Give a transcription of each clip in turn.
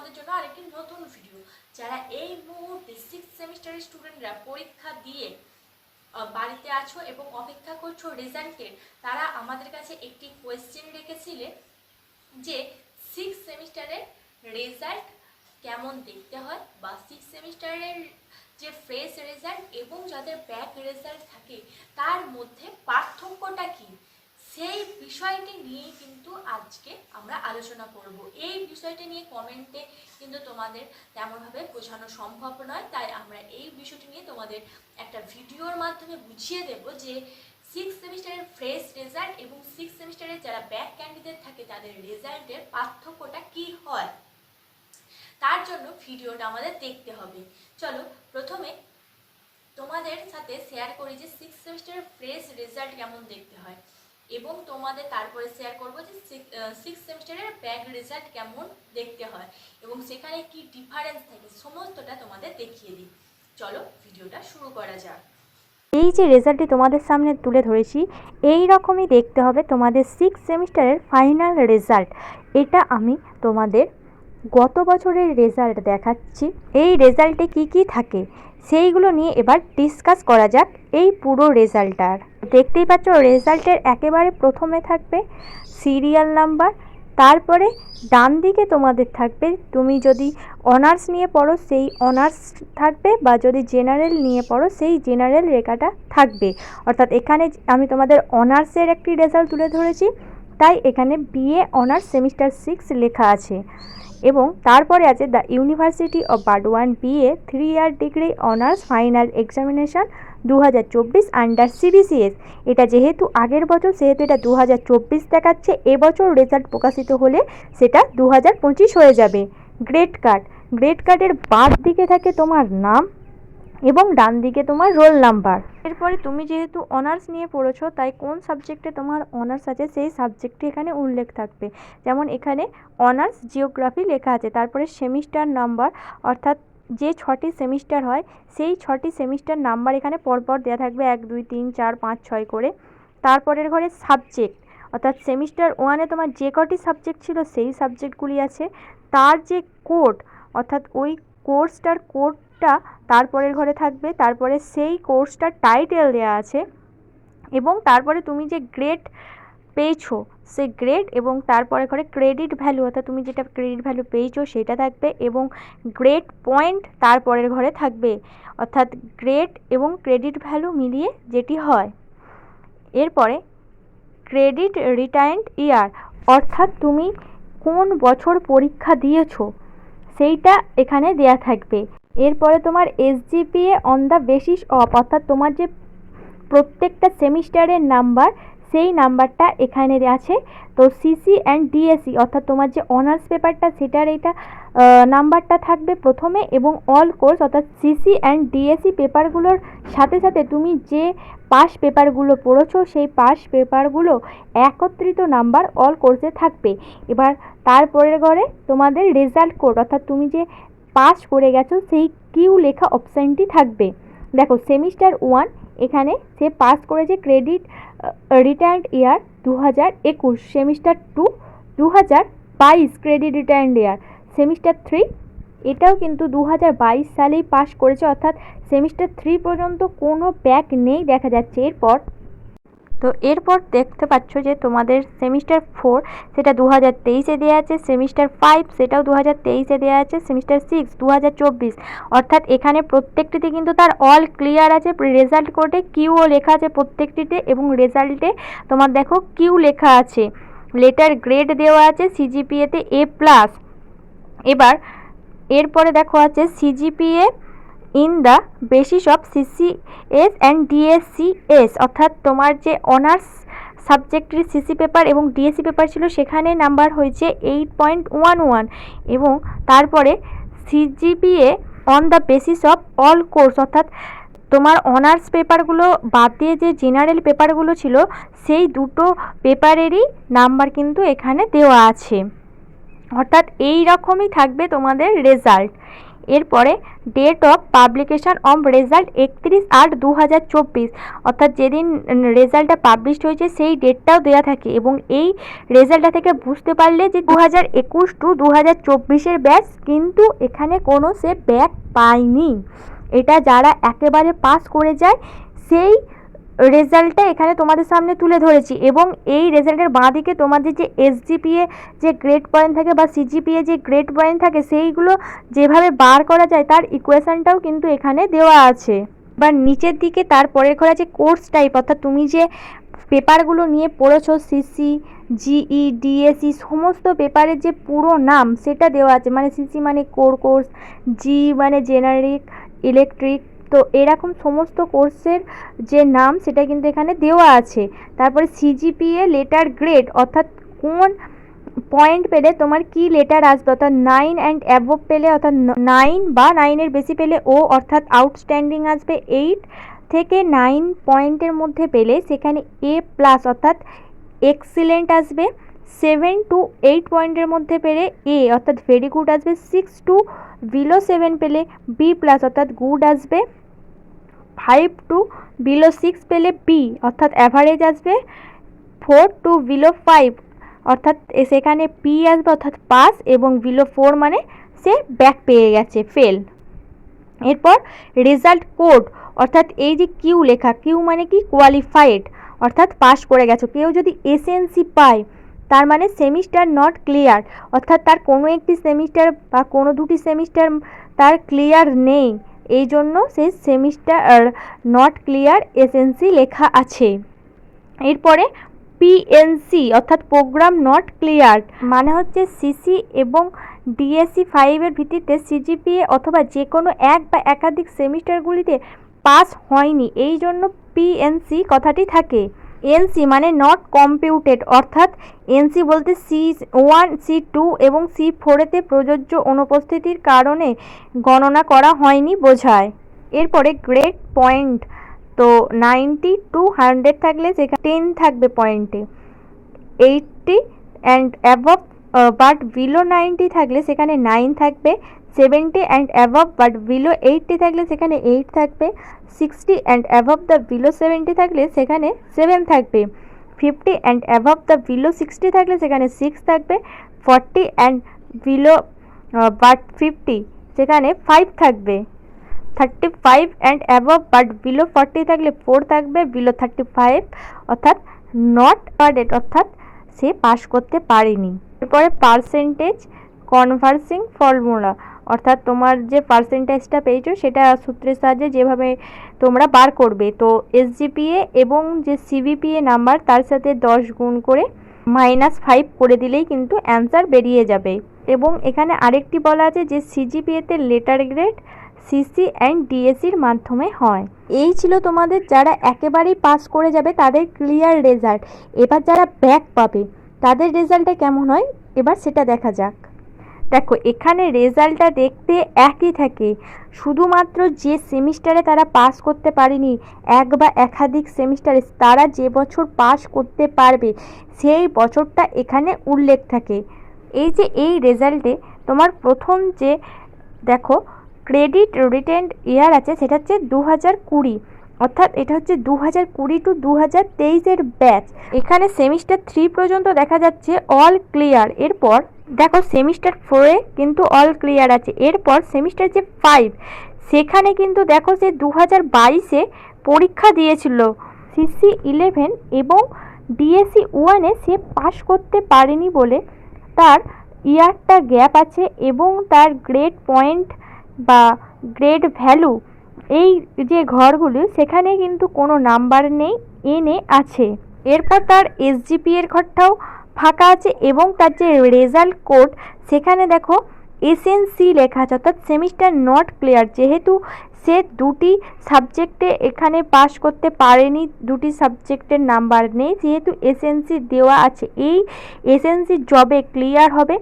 তোমাদের জন্য আরেকটি নতুন ভিডিও যারা এই মুহূর্তে সিক্স সেমিস্টারের স্টুডেন্টরা পরীক্ষা দিয়ে বাড়িতে আছো এবং অপেক্ষা করছ রেজাল্টের তারা আমাদের কাছে একটি কোয়েশ্চেন রেখেছিলে যে সিক্স সেমিস্টারের রেজাল্ট কেমন দেখতে হয়? বা সিক্স সেমিস্টারের যে ফ্রেশ রেজাল্ট এবং যাদের ব্যাক রেজাল্ট থাকে, তার মধ্যে পার্থক্যটা কী? সেই বিষয়টি নিয়ে কিন্তু আজকে আমরা আলোচনা করব। এই বিষয়টি নিয়ে কমেন্টে কিন্তু তোমাদের তেমনভাবে বোঝানো সম্ভব নয়। তাই আমরা এই বিষয়টি নিয়ে তোমাদের একটা ভিডিওর মাধ্যমে বুঝিয়ে দেব যে সিক্স সেমিস্টারের ফ্রেশ রেজাল্ট এবং সিক্স সেমিস্টারের যারা ব্যাক ক্যান্ডিডেট থাকে, তাদের রেজাল্টের পার্থক্যটা কি হয়? তার জন্য ভিডিওটা আমাদের দেখতে হবে। চলো, প্রথমে তোমাদের সাথে শেয়ার করি যে সিক্স সেমিস্টারের ফ্রেশ রেজাল্ট কেমন দেখতে হয়। এবং তোমাদের তারপরে শেয়ার করব যে সিক্স সেমিস্টারের ব্যাক রেজাল্ট কেমন দেখতে হয় এবং সেখানে কি ডিফারেন্স থাকে সমস্তটা তোমাদের দেখিয়ে দিই। চলো ভিডিওটা শুরু করা যাক। এই যে রেজাল্টটি তোমাদের সামনে তুলে ধরেছি, এই রকমই দেখতে হবে তোমাদের সিক্স সেমিস্টারের ফাইনাল রেজাল্ট এটা আমি তোমাদের গত বছরের রেজাল্ট দেখাচ্ছি। এই রেজাল্টে কি কি থাকে, সেইগুলো নিয়ে এবার ডিসকাস করা যাক এই পুরো রেজাল্টটার দেখতেই পাচ্ছ, রেজাল্টের একেবারে প্রথমে থাকবে সিরিয়াল নাম্বার, তারপরে ডান দিকে তোমাদের থাকবে, তুমি যদি অনার্স নিয়ে পড়ো, সেই অনার্স থাকবে বা যদি জেনারেল নিয়ে পড়ো, সেই জেনারেল রেখাটা থাকবে। অর্থাৎ এখানে আমি তোমাদের অনার্সের একটি রেজাল্ট তুলে ধরেছি, তাই এখানে বিএ অনার্স সেমিস্টার সিক্স লেখা আছে। এবং তারপরে আছে the university of Burdwan BA three year degree honours final examination দু হাজার চব্বিশ আন্ডার সিবিসিএস এটা যেহেতু আগের বছর, সেহেতু এটা দু হাজার চব্বিশ দেখাচ্ছে, এবছর রেজাল্ট প্রকাশিত হলে সেটা দু হাজার পঁচিশ হয়ে যাবে। গ্রেড কার্ড গ্রেড কার্ডের বাদ দিকে থাকে তোমার নাম এবং ডান দিকে তোমার রোল নাম্বার এরপরে তুমি যেহেতু অনার্স নিয়ে পড়েছো, তাই কোন সাবজেক্টে তোমার অনার্স আছে, সেই সাবজেক্টটি এখানে উল্লেখ থাকবে। যেমন এখানে অনার্স জিওগ্রাফি লেখা আছে, তারপরে সেমিস্টার নাম্বার অর্থাৎ যে ছটি সেমিস্টার হয়, সেই ছটি সেমিস্টার নাম্বার এখানে পরপর দেওয়া থাকবে এক, দুই, তিন, চার, পাঁচ, ছয় করে। তারপরের ঘরে সাবজেক্ট, অর্থাৎ সেমিস্টার ওয়ানে তোমার যে কটি সাবজেক্ট ছিল সেই সাবজেক্টগুলি আছে। তার যে কোড, অর্থাৎ ওই কোর্সটার কোডটা তারপরের ঘরে থাকবে। তারপরে সেই কোর্সটার টাইটেল দেওয়া আছে এবং তারপরে তুমি যে গ্রেড পেয়েছ, সে গ্রেড এবং তারপরে ঘরে ক্রেডিট ভ্যালু অর্থাৎ তুমি যেটা ক্রেডিট ভ্যালু পেয়েছ সেটা থাকবে এবং গ্রেড পয়েন্ট তারপরের ঘরে থাকবে, অর্থাৎ গ্রেড এবং ক্রেডিট ভ্যালু মিলিয়ে যেটি হয়। এরপরে ক্রেডিট রিটার্ন ইয়ার অর্থাৎ তুমি কোন বছর পরীক্ষা দিয়েছ, সেইটা এখানে দেয়া থাকবে। এরপরে তোমার SGPA on the basis of অর্থাৎ তোমার যে প্রত্যেকটা সেমিস্টারের নাম্বার সেই নাম্বারটা এখানে আছে। তো সিসি অ্যান্ড ডিএসসি অর্থাৎ তোমার যে অনার্স পেপারটা সেটার এটা নাম্বারটা থাকবে প্রথমে এবং অল কোর্স অর্থাৎ সিসি অ্যান্ড ডিএসসি পেপারগুলোর সাথে সাথে তুমি যে পাস পেপারগুলো পড়েছো, সেই পাস পেপারগুলো একত্রিত নাম্বার অল কোর্সে থাকবে। এবার তারপরের ঘরে তোমাদের রেজাল্ট কোড অর্থাৎ তুমি যে পাস করে গেছো, সেই কিউ লেখা অপশানটি থাকবে। দেখো সেমিস্টার ওয়ান এখানে সে পাস করেছে ক্রেডিট রিটার্ন ইয়ার দু হাজার একুশ সেমিস্টার টু দু হাজার বাইশ credit return year semester three এটাও কিন্তু দু হাজার বাইশ সালেই পাশ করেছে, অর্থাৎ সেমিস্টার থ্রি পর্যন্ত কোনো ব্যাক নেই দেখা যাচ্ছে। এরপর তো এরপর দেখতে পাচ্ছ যে তোমাদের সেমিস্টার ফোর সেটা দু হাজার তেইশে দেওয়া আছে সেমিস্টার ফাইভ সেটাও দু হাজার তেইশে দেওয়া আছে সেমিস্টার সিক্স দু হাজার চব্বিশ। অর্থাৎ এখানে প্রত্যেকটিতে কিন্তু তার অল ক্লিয়ার আছে রেজাল্ট কোডে কিউও লেখা আছে প্রত্যেকটিতে এবং রেজাল্টে তোমার দেখো কিউ লেখা আছে। লেটার গ্রেড দেওয়া আছে সিজিপিএতে এ প্লাস এবার, এরপরে দেখো আছে CGPA in the basis of CCS and DSCS অর্থাৎ তোমার যে অনার্স সাবজেক্টের সিসি পেপার এবং ডিএসসি পেপার ছিল, সেখানে নাম্বার হয়েছে এইট পয়েন্ট ওয়ান ওয়ান এবং তারপরে CGPA on the basis of all course অর্থাৎ তোমার অনার্স পেপারগুলো বাদ দিয়ে যে জেনারেল পেপারগুলো ছিল, সেই দুটো পেপারেরই নাম্বার কিন্তু এখানে দেওয়া আছে। অর্থাৎ এই রকমই থাকবে তোমাদের রেজাল্ট এরপরে date of publication of result একত্রিশ আট দু হাজার চব্বিশ। অর্থাৎ যেদিন রেজাল্টটা পাবলিশড হয়েছে, সেই ডেটটাও দেওয়া থাকে এবং এই রেজাল্টটা থেকে বুঝতে পারলে যে দু হাজার একুশ টু দু হাজার চব্বিশের ব্যাচ কিন্তু এখানে কোনো সে ব্যাক পায়নি। এটা যারা একেবারে পাস করে যায়, সেই রেজাল্টটা এখানে তোমাদের সামনে তুলে ধরেছি এবং এই রেজাল্টের বাঁ দিকে তোমাদের যে এসজিপিএ যে গ্রেড পয়েন্ট থাকে বা সিজিপিএ যে গ্রেড পয়েন্ট থাকে, সেইগুলো যেভাবে বার করা যায় তার ইকুয়েশানটাও কিন্তু এখানে দেওয়া আছে। বা নিচের দিকে তারপরের ঘরে আছে কোর্স টাইপ অর্থাৎ তুমি যে পেপারগুলো নিয়ে পড়েছো সিসি জিই ডিএসি সমস্ত পেপারের যে পুরো নাম, সেটা দেওয়া আছে। মানে সিসি মানে কোর কোর্স জি মানে জেনারিক ইলেকট্রিক তো এরকম সমস্ত কোর্সের যে নাম, সেটা কিন্তু এখানে দেওয়া আছে। তারপরে সিজিপিএ লেটার গ্রেড অর্থাৎ কোন পয়েন্ট পেলে তোমার কি লেটার আসবে? অর্থাৎ নাইন অ্যান্ড অ্যাবভ পেলে, অর্থাৎ নাইন বা নাইনের বেশি পেলে ও অর্থাৎ আউটস্ট্যান্ডিং আসবে এইট থেকে নাইন পয়েন্টের মধ্যে পেলে সেখানে এ প্লাস অর্থাৎ এক্সিলেন্ট আসবে। সেভেন টু এইট পয়েন্টের মধ্যে পেলে এ অর্থাৎ ভেরি গুড আসবে। সিক্স টু বিলো সেভেন পেলে বি প্লাস অর্থাৎ গুড আসবে। ফাইভ টু বিলো সিক্স পেলে বি অর্থাৎ অ্যাভারেজ আসবে ফোর টু বিলো ফাইভ, অর্থাৎ সেখানে পি আসবে, অর্থাৎ পাস এবং বিলো ফোর মানে সে ব্যাক পেয়ে গেছে ফেল এরপর রেজাল্ট কোড অর্থাৎ এই যে কিউ লেখা কিউ মানে কি? কোয়ালিফাইড অর্থাৎ পাস করে গেছো। কেউ যদি এসএনসি পায়, তার মানে সেমিস্টার নট ক্লিয়ার অর্থাৎ তার কোনো একটি সেমিস্টার বা কোনো দুটি সেমিস্টার তার ক্লিয়ার নেই। এই জন্য সেই সেমিস্টার নট ক্লিয়ার এসএনসি লেখা আছে। এরপরে পিএনসি, অর্থাৎ প্রোগ্রাম নট ক্লিয়ার মানে হচ্ছে সিসি এবং ডিএসসি ফাইভের ভিত্তিতে সিজিপিএ অথবা যে কোনো এক বা একাধিক সেমিস্টারগুলিতে পাস হয়নি। এই জন্য পিএনসি কথাটি থাকে। এনসি মানে নট কম্পিউটেড অর্থাৎ এনসি বলতে সি ওয়ান, সি টু এবং সি ফোরেতে প্রযোজ্য অনুপস্থিতির কারণে গণনা করা হয়নি বোঝায়। এরপরে গ্রেড পয়েন্ট তো নাইনটি টু হান্ড্রেড থাকলে সেখানে টেন থাকবে পয়েন্টে eighty and above but below ninety থাকলে সেখানে নাইন থাকবে। Seventy and above but below eighty থাকলে সেখানে এইট থাকবে sixty and above the below seventy থাকলে সেখানে সেভেন থাকবে fifty and above the below sixty থাকলে সেখানে সিক্স থাকবে forty and below but fifty সেখানে ফাইভ থাকবে thirty five and above but below forty থাকলে ফোর থাকবে বিলো থার্টি ফাইভ অর্থাৎ নট পার্ডেড অর্থাৎ সে পাশ করতে পারেনি। এরপরে পার্সেন্টেজ কনভার্সিং ফর্মুলা অর্থাৎ তোমার যে পার্সেন্টেজটা পেয়েছ সেটা সূত্রের সাহায্যে যেভাবে তোমরা বার করবে। তো এসজিপিএ এবং যে সিবিপিএ নাম্বার তার সাথে দশ গুণ করে মাইনাস ফাইভ করে দিলেই কিন্তু অ্যান্সার বেরিয়ে যাবে। এবং এখানে আরেকটি বলা আছে যে সিজিপিএতে লেটার গ্রেড সিসি অ্যান্ড ডিএসির মাধ্যমে হয়। এই ছিল তোমাদের যারা একেবারেই পাস করে যাবে তাদের ক্লিয়ার রেজাল্ট এবার যারা ব্যাক পাবে, তাদের রেজাল্টটা কেমন হয়? এবার সেটা দেখা যাক। দেখো, এখানে রেজাল্টটা দেখতে একই থাকে। শুধুমাত্র যে সেমিস্টারে তারা পাস করতে পারেনি, এক বা একাধিক সেমিস্টারে তারা যে বছর পাস করতে পারবে, সেই বছরটা এখানে উল্লেখ থাকে। এই যে এই রেজাল্টে তোমার প্রথম যে, দেখো, ক্রেডিট রিটেন্ড ইয়ার আছে, সেটা হচ্ছে দু হাজার কুড়ি। অর্থাৎ এটা হচ্ছে দু হাজার কুড়ি টু দু হাজার তেইশের ব্যাচ এখানে সেমিস্টার থ্রি পর্যন্ত দেখা যাচ্ছে অল ক্লিয়ার এরপর দেখো সেমিস্টার ফোরে কিন্তু অল ক্লিয়ার আছে। এরপর সেমিস্টার যে ফাইভ সেখানে কিন্তু দেখো সে দু হাজার বাইশে পরীক্ষা দিয়েছিল। সিসি ইলেভেন এবং ডিএসসি ওয়ানে সে পাশ করতে পারেনি বলে তার ইয়ারটা গ্যাপ আছে এবং তার গ্রেড পয়েন্ট বা গ্রেড ভ্যালু এই যে ঘরগুলি, সেখানে কিন্তু কোনো নাম্বার নেই এনে আছে। এরপর তার এসজিপি এর ঘরটাও ফাঁকা আছে এবং তার যে রেজাল্ট কোড, সেখানে দেখো এসএনসি লেখা আছে, অর্থাৎ সেমিস্টার নট ক্লিয়ার। যেহেতু সে দুটি সাবজেক্টে এখানে পাশ করতে পারেনি, দুটি সাবজেক্টের নাম্বার নেই, যেহেতু এসএনসি দেওয়া আছে, এই এসএনসি জবে ক্লিয়ার হবে।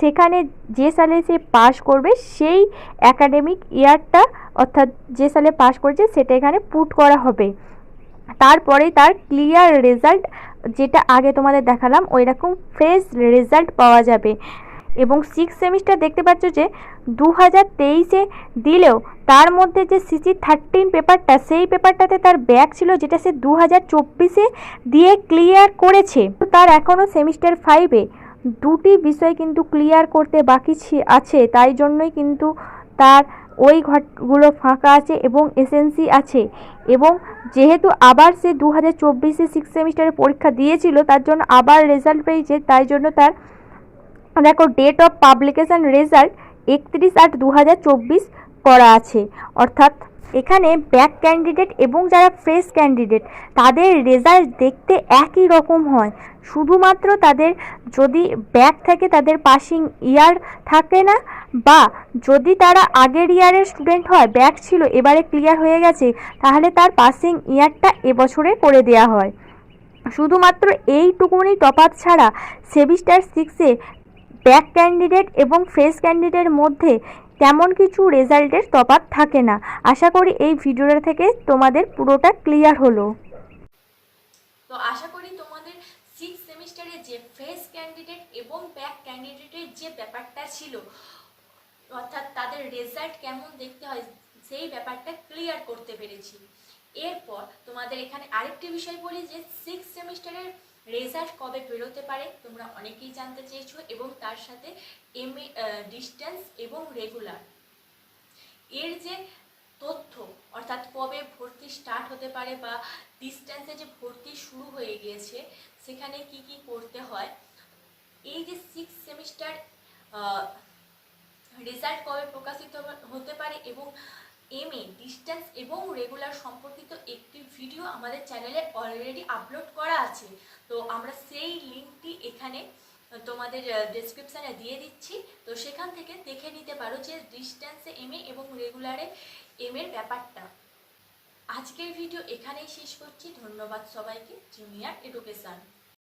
সেখানে যে সালে সে পাস করবে, সেই অ্যাকাডেমিক ইয়ারটা অর্থাৎ যে সালে পাস করেছে সেটা এখানে পুট করা হবে। তারপরে তার ক্লিয়ার রেজাল্ট যেটা আগে তোমাদের দেখালাম ওই রকম ফ্রেশ রেজাল্ট পাওয়া যাবে। এবং সিক্স সেমিস্টার দেখতে পাচ্ছ যে দু হাজার তেইশে দিলেও তার মধ্যে যে সিসি থার্টিন পেপারটা সেই পেপারটাতে তার ব্যাক ছিল যেটা সে দু হাজার চব্বিশে দিয়ে ক্লিয়ার করেছে। তার এখনও সেমিস্টার ফাইভে দুটি বিষয় কিন্তু ক্লিয়ার করতে বাকি আছে। তাই জন্যই কিন্তু তার ওই ঘরগুলো ফাঁকা আছে এবং এসএনসি আছে এবং যেহেতু আবার সে দু হাজার চব্বিশে সিক্স সেমিস্টারে পরীক্ষা দিয়েছিল, তার জন্য আবার রেজাল্ট পেয়েছে, তাই জন্য তার দেখো ডেট অফ পাবলিকেশান রেজাল্ট একত্রিশ আট দু হাজার চব্বিশ করা আছে। অর্থাৎ এখানে ব্যাক ক্যান্ডিডেট এবং যারা ফ্রেশ ক্যান্ডিডেট, তাদের রেজাল্ট দেখতে একই রকম হয়। শুধুমাত্র তাদের যদি ব্যাক থাকে, তাদের পাসিং ইয়ার থাকে না, বা যদি তারা আগের ইয়ারের স্টুডেন্ট হয়, ব্যাক ছিল, এবারে ক্লিয়ার হয়ে গেছে, তাহলে তার পাসিং ইয়ারটা এবছরে করে দেওয়া হয়। শুধুমাত্র এইটুকুনি তফাৎ ছাড়া সেমিস্টার সিক্সে ব্যাক ক্যান্ডিডেট এবং ফ্রেশ ক্যান্ডিডেটের মধ্যে তেমন কিছু রেজাল্টের তফাৎ থাকে না। আশা করি এই ভিডিওটা থেকে তোমাদের পুরোটা ক্লিয়ার হলো। তো আশা করি তোমাদের সিক্স সেমিস্টারে যে ফ্রেশ ক্যান্ডিডেট এবং ব্যাক ক্যান্ডিডেটের যে ব্যাপারটা ছিল, অর্থাৎ তাদের রেজাল্ট কেমন দেখতে হয়, সেই ব্যাপারটা ক্লিয়ার করতে পেরেছি। এরপর তোমাদের এখানে আরেকটি বিষয় বলি যে সিক্স সেমিস্টারের রেজাল্ট কবে বেরোতে পারে তোমরা অনেকেই জানতে চেয়েছো এবং তার সাথে এম ডিস্টেন্স এবং রেগুলার এর যে তথ্য, অর্থাৎ কবে ভর্তি স্টার্ট হতে পারে বা ডিস্টেন্সে যে ভর্তি শুরু হয়ে গিয়েছে, সেখানে কি কি করতে হয়, এই যে সিক্স সেমিস্টার রেজাল্ট কবে প্রকাশিত হতে পারে এবং এম এ ডিস্টেন্স এবং রেগুলার সম্পর্কিত একটি ভিডিও আমাদের চ্যানেলে অলরেডি আপলোড করা আছে। তো আমরা সেই লিঙ্কটি এখানে তোমাদের ডেসক্রিপশানে দিয়ে দিচ্ছি। তো সেখান থেকে দেখে নিতে পারো যে ডিস্টেন্সে এম এ এবং রেগুলারে এম এর ব্যাপারটা। আজকের ভিডিও এখানেই শেষ করছি। ধন্যবাদ সবাইকে। Junior education